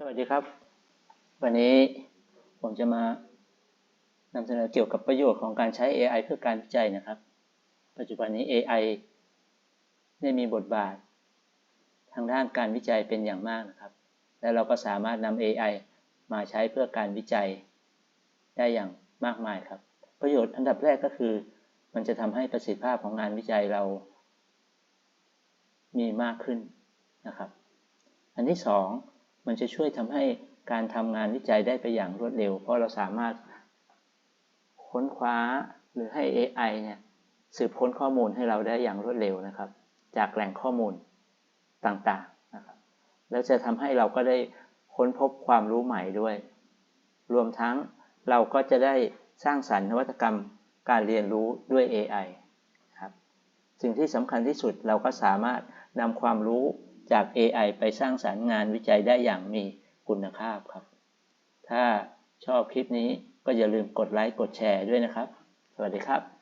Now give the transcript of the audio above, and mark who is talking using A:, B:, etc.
A: สวัสดีครับ วันนี้ผมจะมานำเสนอเกี่ยวกับประโยชน์ของการใช้ AI เพื่อการวิจัยนะครับ ปัจจุบันนี้ AI ได้มีบทบาท ทางด้านการวิจัยเป็นอย่างมากนะครับ และเราก็สามารถนำ AI มาใช้เพื่อการวิจัย ได้อย่างมากมายครับ ประโยชน์อันดับแรกก็คือ มันจะทำให้ประสิทธิภาพของงานวิจัยเรา มีมากขึ้นนะครับ อันที่สอง มันจะช่วยทำให้การทำงานวิจัยได้ไปอย่างรวดเร็ว เพราะเราสามารถค้นคว้าหรือให้ AI เนี่ยสืบค้นข้อมูลให้เราได้อย่างรวดเร็วนะครับ จากแหล่งข้อมูลต่างๆนะครับ แล้วจะทำให้เราก็ได้ค้นพบความรู้ใหม่ด้วย รวมทั้งเราก็จะได้สร้างสรรค์นวัตกรรมการเรียนรู้ด้วย AI ครับ สิ่งที่สำคัญที่สุดเราก็สามารถนำความรู้ จาก AI ไปสร้างสารรค์งานวิจัยได้อย่างมีคุณภาพครับ ถ้าชอบคลิปนี้ก็อย่าลืมกดไลค์กดแชร์ด้วยนะครับ สวัสดีครับ